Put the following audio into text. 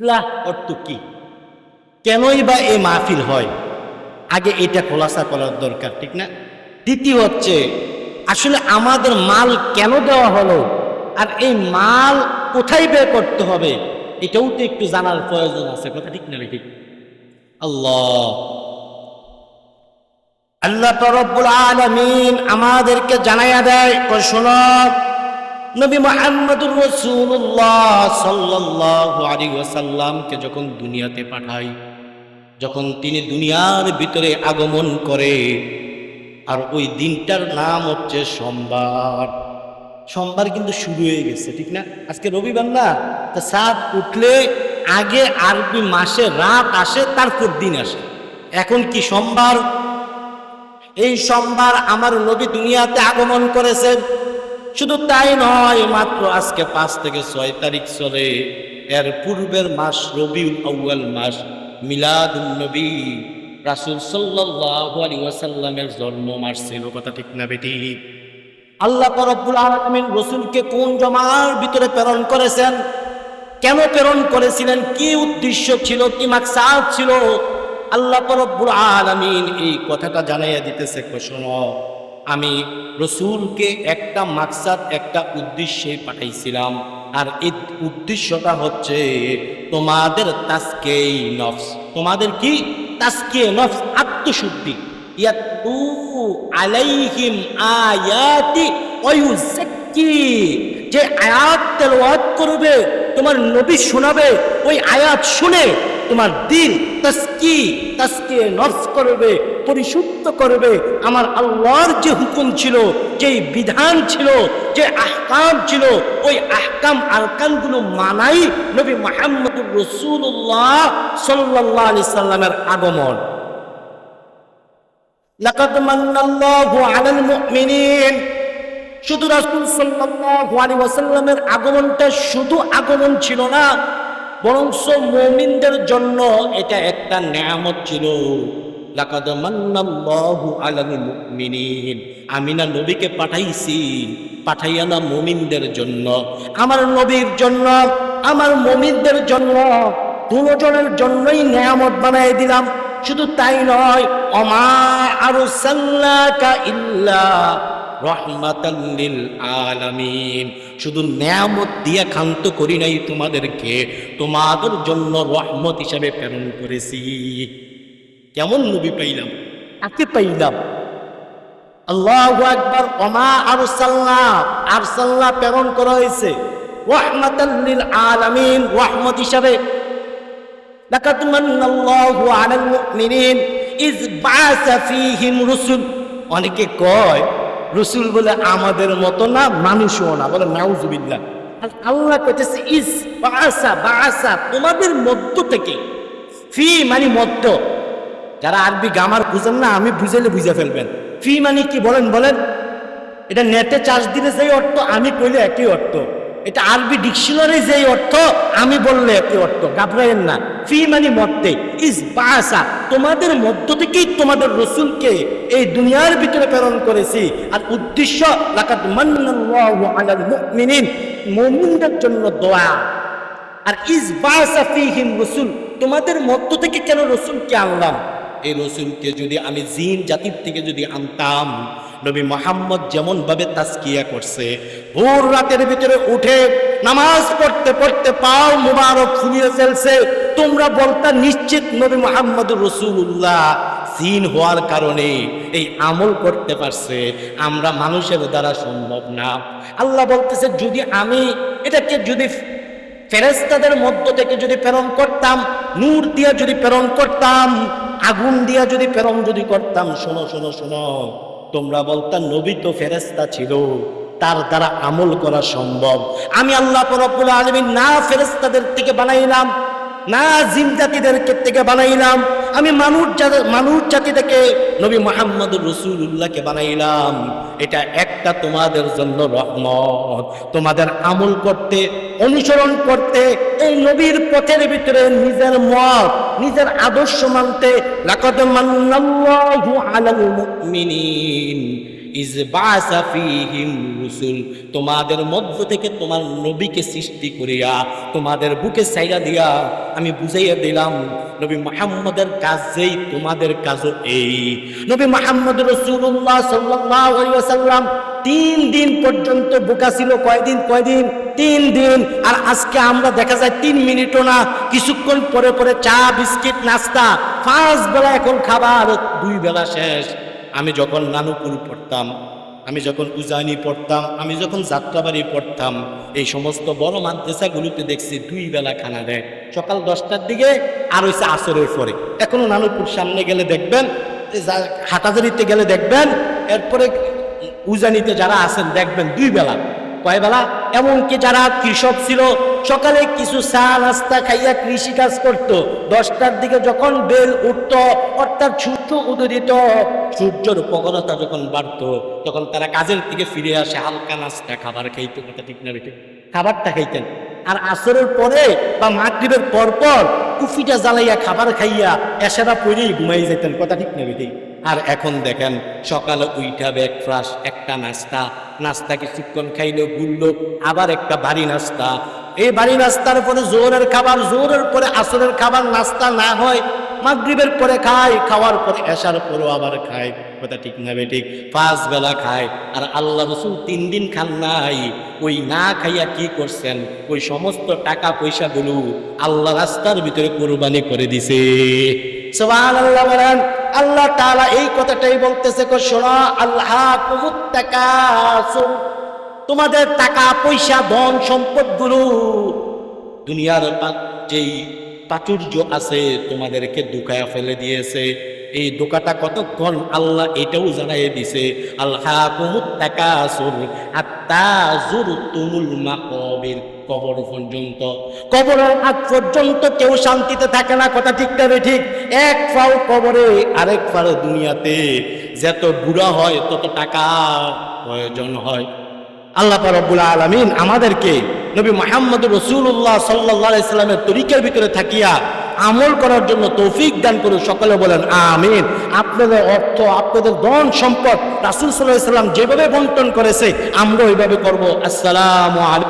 ইসলাহ অর্থ কি? কেনই বা এই মাহফিল হয়? আগে এটা খোলাসা করার দরকার, ঠিক না? দ্বিতীয় হচ্ছে, আসলে আমাদের মাল কেন দেওয়া হলো? আর এই মাল কোথায় বের করতে হবে? এটাও তো একটু জানার প্রয়োজন আছে, কথা ঠিক না ঠিক? আল্লাহ। আল্লাহ রব্বুল আলামিন আমাদেরকে জানাইয়া দেয় ও শোনো নবী মোহাম্মদুর রসুল্লাহ সাল্লাল্লাহু আলাইহি ওয়াসাল্লামকে যখন দুনিয়াতে পাঠাই যখন তিনি দুনিয়ার ভিতরে আগমন করে, আর ওই দিনটার নাম হচ্ছে সোমবার। সোমবার কিন্তু শুরু হয়ে গেছে, ঠিক না? আজকে রবিবার না? তা সাত উঠলে আগে আরবি মাসে রাত আসে, তারপর দিন আসে। এখন কি সোমবার? এই সোমবার আমার নবী দুনিয়াতে আগমন করেছেন। শুধু তাই নয়, মাত্র আজকে পাঁচ থেকে ছয় তারিখ চলে। এর পূর্বের মাস, রবিউল আউয়াল মাস মিলাদুল নবী। রাসূল আলাইহি ওয়াসাল্লামের জন্ম মাস ছিল, কথা ঠিক না বেটি? আল্লাহ রব্বুল আলামিন রসুলকে কোন জমার ভিতরে প্রেরণ করেছেন? কেন প্রেরণ করেছিলেন? কি উদ্দেশ্য ছিল? কি মাকসাদ ছিল? আল্লাহ রব্বুল আলামিন এই কথাটা জানাইয়া দিতেছে শোনো। আমি রসুলকে একটা মাকসাদ, একটা উদ্দেশ্যে পাঠাইছিলাম। আর এই উদ্দেশ্যটা হচ্ছে, তোমাদের তাস্কেই নফস। তোমাদের কি? তাস্কে নফস, আত্মশুদ্ধি। ইয়াতু আলাইহিম আয়াতি ওয়ুযাক্কি। যে আয়াত তেলাওয়াত করবে, তোমার নবী শোনাবে, ওই আয়াত শুনে তোমার দিল তাস্কি তাস্কে নফস করবে। পরিশুদ্ধ করবে। আমার আল্লাহর যে হুকুম ছিল যে বিধান ছিল, যে আহকাম ছিল, ওই আহকাম আরকামগুলো মানাই নবী মাহমুদুর রসুল্লাহ সাল্লাহ আলি সাল্লামের আগমন। লাকাদ মান্নাল্লাহু আলাল মুমিনিন। শুধু রাসূল সাল্লাল্লাহু আলাইহি ওয়াসাল্লামের আগমনটা শুধু আগমন ছিল না, বরংস মুমিনদের জন্য এটা একটা নিয়ামত ছিল। লাকাদ মান্নাল্লাহু আলাল মুমিনিন। আমি না নবীকে পাঠাইছি, পাঠাইয়া না মুমিনদের জন্য। আমার নবীর জন্য, আমার মুমিনদের জন্য দুজনের জন্যই নিয়ামত বানাই দিলাম। শুধু তাই নয় অমা আরও সাল্লাকা ইল্লা রহমাতাল্লিল আলামিন। শুধু নিয়ামত দিয়া ক্ষান্ত করি নাই তোমাদেরকে, তোমাদের জন্য রহমত হিসাবে প্রেরণ করেছি। কেমন নবী পাইলাম। কাকে পাইলাম? আল্লাহু আকবার অমা আরসাল্লাহ আরসাল্লাহ প্রেরণ করা হয়েছে। আলামিন হিসাবে। লাকাদ মান্নাল্লাহু আলাল মুমিনিন ইজ বাসা ফীহিম রুসুল। অনেকে কয়, রসুল বলে আমাদের মতো না, মানুষও না। বলে নাউজুবিল্লাহ। আল্লাহ কইতেছে ইস বাসা বাসা তোমাদের মধ্য থেকে। ফি মানে মধ্য। যারা আরবি গামার বুঝেন না, আমি বুঝাইলে বুঝে ফেলবেন। ফি মানে কি বলেন বলেন? এটা নেটে চার্জ দিলে সেই অর্থ, আমি কইলে একই অর্থ। এটা আরবি ডিকশনারি যেই অর্থ, আমি বললে একই অর্থ। ঘাবড়াইন না। ফি মানে মধ্যে ইস বাসা, তোমাদের মধ্য থেকেই তোমাদের রসুলকে এই দুনিয়ার ভিতরে প্রেরণ করেছি। আর উদ্দেশ্য লাকাত মান্নাল্লাহু আলাল মুমিনিন, মুমিনদের জন্য দোয়া। আর ইস বাসা ফিহিম রসুল, তোমাদের মধ্য থেকে কেন রসুলকে আনলাম? এই রসুলকে যদি আমি জিন জাতির থেকে যদি আনতাম, নবী মোহাম্মদ যেমন ভাবে তাস্কিয়া করছে, ভোর রাতের ভিতরে উঠে নামাজ পড়তে পড়তে পাও মুবারক ফুলিয়ে ফেলছে, তোমরা বলতা নিশ্চিত নবী মোহাম্মদ রসুল্লাহ জিন হওয়ার কারণে এই আমল করতে পারছে, আমরা মানুষের দ্বারা সম্ভব না। আল্লাহ বলতেছে, যদি আমি এটাকে যদি ফেরেস্তাদের মধ্য থেকে যদি প্রেরণ করতাম, নূর দিয়া যদি প্রেরণ করতাম আগুন দিয়া যদি প্রেরণ যদি করতাম, শোনো শোনো শোনো, তোমরা বলতাম নবী তো ফেরেস্তা ছিল, তার দ্বারা আমল করা সম্ভব। আমি আল্লাহ রব্বুল আলমী না ফেরেস্তাদের থেকে বানাইলাম, না জিম জাতিদের থেকে বানাইলাম, আমি মানুষ মানুষ জাতি থেকে নবী মোহাম্মদ রসুল্লাহকে বানাইলাম। এটা একটা তোমাদের জন্য রহমত। তোমাদের আমল করতে, অনুসরণ করতে, এই নবীর পথের ভিতরে নিজের মত নিজের আদর্শ মানতে লাকাদ মান্নাল্লাহু আলাল মুমিনিন। তোমাদের মধ্য থেকে তোমার নবীকে সৃষ্টি করিয়া, তোমাদের বুকে সাইরা দিয়া আমি বুঝাইয়া দিলাম, নবী মুহাম্মদের কাজ যেই, তোমাদের কাজও এই। নবী মুহাম্মদ সাল্লাল্লাহু তিন দিন পর্যন্ত বোকা ছিল, কয়দিন? কয়দিন? তিন দিন। আর আজকে আমরা দেখা যায় তিন মিনিটও না, কিছুক্ষণ পরে পরে চা, বিস্কিট, নাস্তা পাঁচ বেলা এখন খাবার, দুই বেলা শেষ। আমি যখন নানুপুর পড়তাম, আমি যখন উজানি পড়তাম, আমি যখন যাত্রাবাড়ি পড়তাম, এই সমস্ত বড় মাদ্রাসাগুলোতে দেখছি দুই বেলা খানা দেয়। সকাল দশটার দিকে আর হচ্ছে আসরের পরে। এখনও নানুপুর সামনে গেলে দেখবেন হাটাজারিতে গেলে দেখবেন, এরপরে উজানিতে যারা আছেন দেখবেন দুই বেলা। কয় বেলা? এমনকি যারা কৃষক ছিল, সকালে কিছু চা, নাস্তা খাইয়া কৃষি কাজ করত। দশটার দিকে যখন বেল উঠত, অর্থাৎ সূর্য উদিত, সূর্যর উপকরণতা যখন বাড়ত, তখন তারা কাজের দিকে ফিরে আসে, হালকা নাস্তা, খাবার খাইতো, কথা ঠিক না খাবারটা খাইতেন। আর আসরের পরে বা মাগরীবের পর পর কুফিটা জ্বালাইয়া খাবার খাইয়া এসেরা পরেই ঘুমাই যেতেন কথা ঠিক না বেটি? আর এখন দেখেন, সকালে উইটা ব্রেকফাস্ট একটা নাস্তা নাস্তা কিছুক্ষণ খাইলো, ঘুরলো, আবার একটা বাড়ি নাস্তা। এই বাড়ি নাস্তার পরে জোরের খাবার জোরের পরে আসরের খাবার, নাস্তা না হয় মাগরিবের পরে খায়, খাওয়ার পরে এসার পরেও আবার খায়। কথা ঠিক না ঠিক? পাঁচ বেলা খায়। আর আল্লাহ রসুল তিন দিন খান নাই। ওই না খাইয়া কি করছেন? ওই সমস্ত টাকা পয়সাগুলো আল্লাহ রাস্তার ভিতরে কোরবানি করে দিছে। সবান আল্লাহ বলেন, আল্লাহ তাআলা এই কথাটাই বলতেছে শোনো, আল্লাহ তোমাদের টাকা পয়সা, ধন সম্পদগুলো দুনিয়ার যেই প্রাচুর্য আছে, তোমাদেরকে দুকায়া ফেলে দিয়েছে। এই দোকাটা কতক্ষণ আল্লাহ এটাও জানাই দিছে আল্লাহ মাকাবির, কবর পর্যন্ত। কবরের আগ পর্যন্ত কেউ শান্তিতে থাকে না, কথা ঠিক তবে ঠিক? এক ফাও কবরে, আরেক ফাও দুনিয়াতে। যত বুড়া হয়, তত টাকা প্রয়োজন হয়। আল্লাহ রব্বুল আলমিন আমাদেরকে নবী মোহাম্মদ রসুল্লাহ সাল্লাহ ইসলামের তরিকের ভিতরে থাকিয়া আমল করার জন্য তৌফিক দান করুন। সকলে বলেন, আমিন। আপনাদের অর্থ, আপনাদের ধন সম্পদ রাসুল সাল্লাহ ইসলাম যেভাবে বন্টন করেছে আমরা ওইভাবে করব। আসসালাম আলাইকুম।